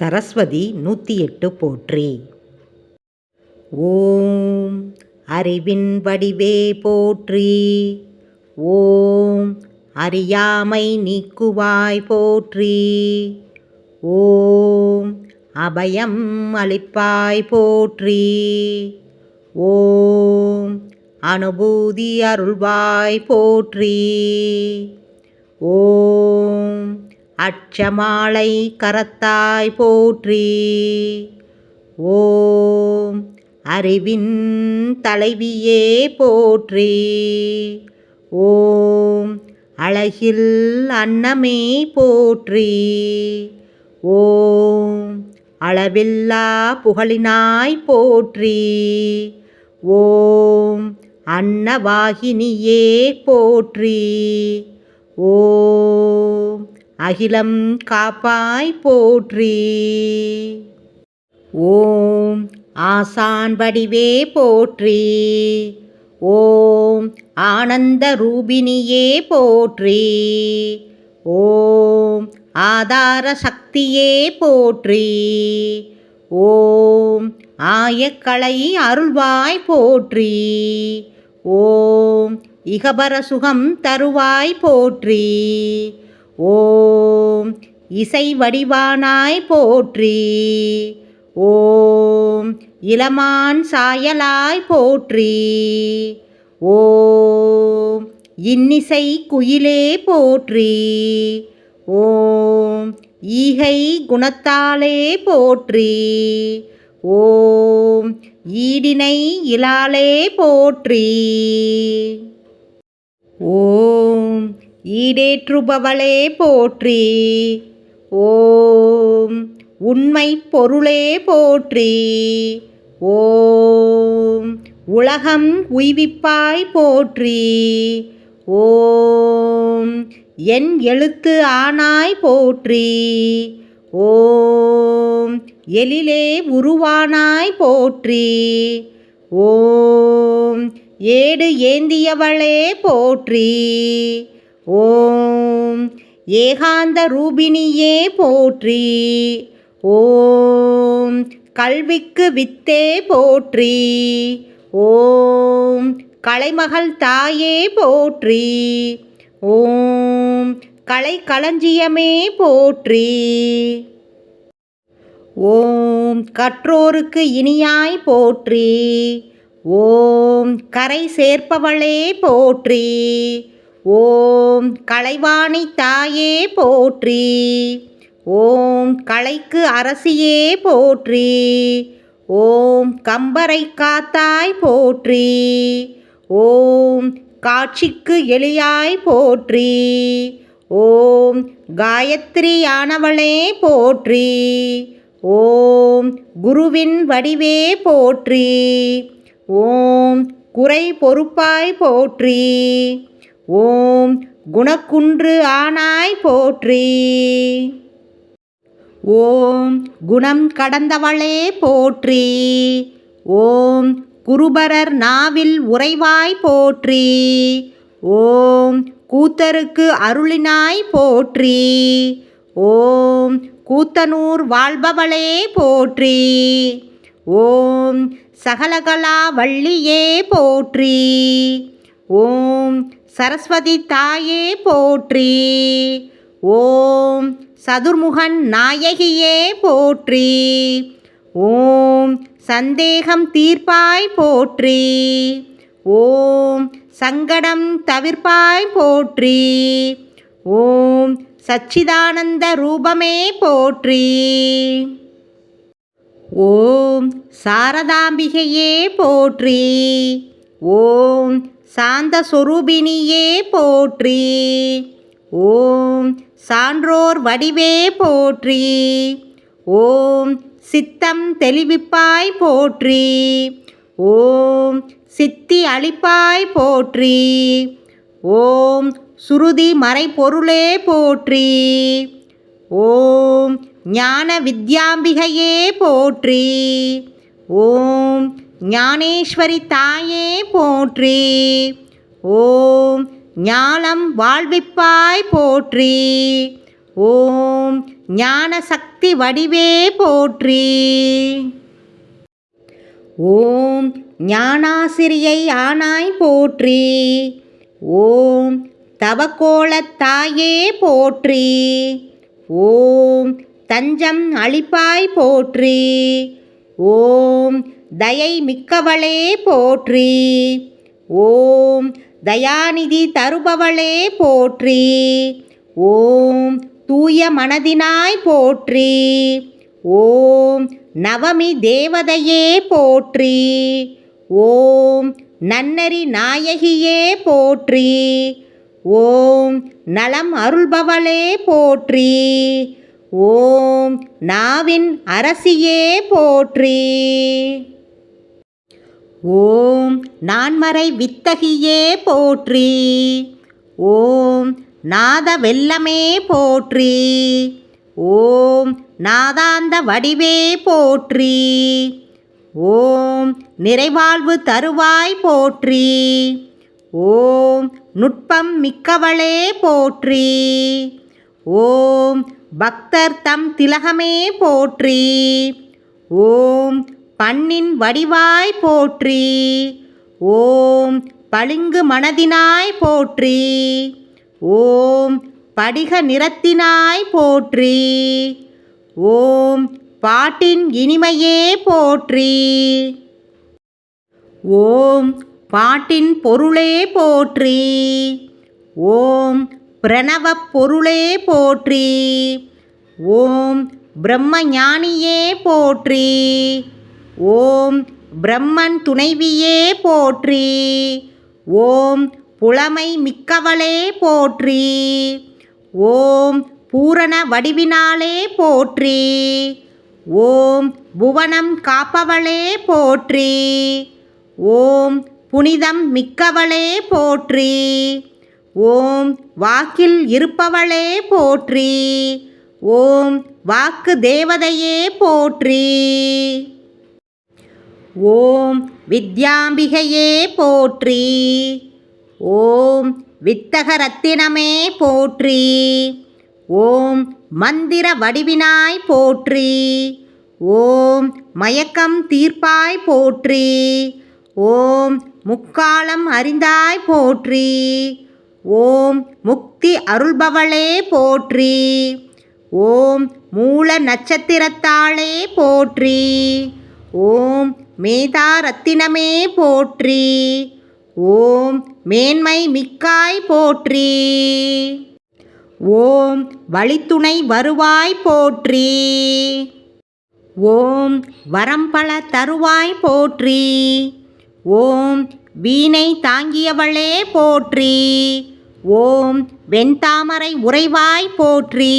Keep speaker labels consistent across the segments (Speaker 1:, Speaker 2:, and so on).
Speaker 1: சரஸ்வதி நூற்றி எட்டு போற்றி. ஓம் அறிவின் வடிவே போற்றி. ஓம் அறியாமை நீக்குவாய் போற்றி. ஓம் அபயம் அளிப்பாய் போற்றி. ஓம் அனுபூதி அருள்வாய் போற்றி. ஓம் அச்சமாலை கரத்தாய் போற்றி. ஓம் அறிவின் தலைவியே போற்றி. ஓம் அழகில் அன்னமே போற்றி. ஓம் அளவில்லா புகழினாய் போற்றி. ஓம் அன்னவாகினியே போற்றி. ஓம் அகிலம் காப்பாய் போற்றி. ஓம் ஆசான் வடிவே போற்றி. ஓம் ஆனந்த ரூபினியே போற்றி. ஓம் ஆதார சக்தியே போற்றி. ஓம் ஆயக்கலை அருள்வாய் போற்றி. ஓம் இகபர சுகம் தருவாய் போற்றி. ஓம் இசை வடிவானாய் போற்றி. ஓம் இளமான் சாயலாய் போற்றி. ஓம் இன்னிசை குயிலே போற்றி. ஓம் ஈகை குணத்தாலே போற்றி. ஓம் ஈடினை இலாலே போற்றி. ஓ ஈடேற்றுபவளே போற்றி. ஓம். உண்மை பொருளே போற்றி. ஓம். உலகம் உய்விப்பாய் போற்றி. ஓம். என் எழுத்து ஆனாய் போற்றி. ஓம். எழிலே உருவானாய் போற்றி. ஓம். ஏடு ஏந்தியவளே போற்றி. ஓம். ஏகாந்த ரூபிணியே போற்றி. ஓம். கல்விக்கு வித்தே போற்றி. ஓம். கலைமகள் தாயே போற்றி. ஓம். கலை களஞ்சியமே போற்றி. ஓம். கற்றோருக்கு இனியாய் போற்றி. ஓம். கரை சேர்ப்பவளே போற்றி. ஓம் கலைவாணி தாயே போற்றி. ஓம் கலைக்கு அரசியே போற்றி. ஓம் கம்பரை காத்தாய் போற்றி. ஓம் காட்சிக்கு எளியாய் போற்றி. ஓம் காயத்ரியானவளே போற்றி. ஓம் குருவின் வடிவே போற்றி. ஓம் குறை பொறுப்பாய் போற்றி. ஓம் குணக்குன்று ஆனாய் போற்றி. ஓம் குணம் கடந்தவளே போற்றி. ஓம் குருபரர் நாவில் உறைவாய் போற்றி. ஓம் கூத்தருக்கு அருளினாய் போற்றி. ஓம் கூத்தனூர் வாழ்பவளே போற்றி. ஓம் சகலகலா வள்ளியே போற்றி. ஓம் சரஸ்வதி தாயே போற்றி. ஓம் சதுர்முகன் நாயகியே போற்றி. ஓம் சந்தேகம் தீர்ப்பாய் போற்றி. ஓம் சங்கடம் தவிர்ப்பாய் போற்றி. ஓம் சச்சிதானந்த ரூபமே போற்றி. ஓம் சாரதாம்பிகையே போற்றி. ஓம் சாந்த சொரூபினியே போற்றி. ஓம் சான்றோர் வடிவே போற்றி. ஓம் சித்தம் தெளிவிப்பாய் போற்றி. ஓம் சித்தி அளிப்பாய் போற்றி. ஓம் சுருதி மறைபொருளே போற்றி. ஓம் ஞான வித்யாம்பிகையே போற்றி. ஓம் ஞானேஸ்வரி தாயே போற்றி. ஓம் ஞானம் வாழ்விப்பாய் போற்றி. ஓம் ஞான சக்தி வடிவே போற்றி. ஓம் ஞானாசிரியை ஆனாய் போற்றி. ஓம் தவக்கோலத் தாயே போற்றி. ஓம் தஞ்சம் அழிப்பாய் போற்றி. ஓம் தயை மிக்கவளே போற்றி. ஓம் தயாநிதி தருபவளே போற்றி. ஓம் தூய மனதினாய் போற்றி. ஓம் நவமி தேவதையே போற்றி. ஓம் நன்னரி நாயகியே போற்றி. ஓம் நலம் அருள்பவளே போற்றி. ஓம் நாவின் அரசியே போற்றி. ஓம் நான்மறை வித்தகியே போற்றி. ஓம் நாத வெல்லமே போற்றி. ஓம் நாதாந்த வடிவே போற்றி. ஓம் நிறைவாழ்வு தருவாய் போற்றி. ஓம் நுட்பம் மிக்கவளே போற்றி. ஓம் பக்தர் தம் திலகமே போற்றி. ஓம் பண்ணின் வடிவாய் போற்றி. ஓம் பளிங்கு மனதினாய் போற்றி. ஓம் படிக நிறத்தினாய் போற்றி. ஓம் பாட்டின் இனிமையே போற்றி. ஓம் பாட்டின் பொருளே போற்றி. ஓம் பிரணவப் பொருளே போற்றி. ஓம் பிரம்ம ஞானியே போற்றி. ஓம் பிரம்மன் துணைவியே போற்றி. ஓம் புலமை மிக்கவளே போற்றி. ஓம் பூரண வடிவினாலே போற்றி. ஓம் புவனம் காப்பவளே போற்றி. ஓம் புனிதம் மிக்கவளே போற்றி. ஓம் வாக்கில் இருப்பவளே போற்றி. ஓம் வாக்கு தேவதையே போற்றி. ஓம் வித்யாம்பிகையே போற்றி. ஓம் வித்தக ரத்தினமே போற்றி. ஓம் மந்திர வடிவினாய் போற்றி. ஓம் மயக்கம் தீர்ப்பாய் போற்றி. ஓம் முக்காலம் அறிந்தாய் போற்றி. ஓம் முக்தி அருள்பவளே போற்றி. ஓம் மூல நட்சத்திரத்தாளே போற்றி. ஓம் மேதா ரத்தினமே போற்றி. ஓம் மேன்மை மிக்காய் போற்றி. ஓம் வழித்துணை வருவாய் போற்றி. ஓம் வரம்பல தருவாய் போற்றி. ஓம் வீணை தாங்கியவளே போற்றி. ஓம் வெண்தாமரை உறைவாய் போற்றி.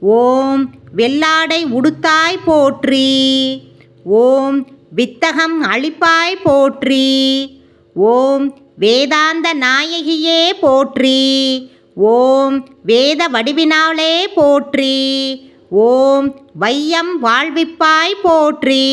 Speaker 1: ஓம் வெள்ளாடை உடுத்தாய் போற்றி. ஓம் வித்தகம் அழிப்பாய் போற்றி. ஓம் வேதாந்த நாயகியே போற்றி. ஓம் வேத வடிவினாலே போற்றி. ஓம் வையம் வாழ்விப்பாய் போற்றி.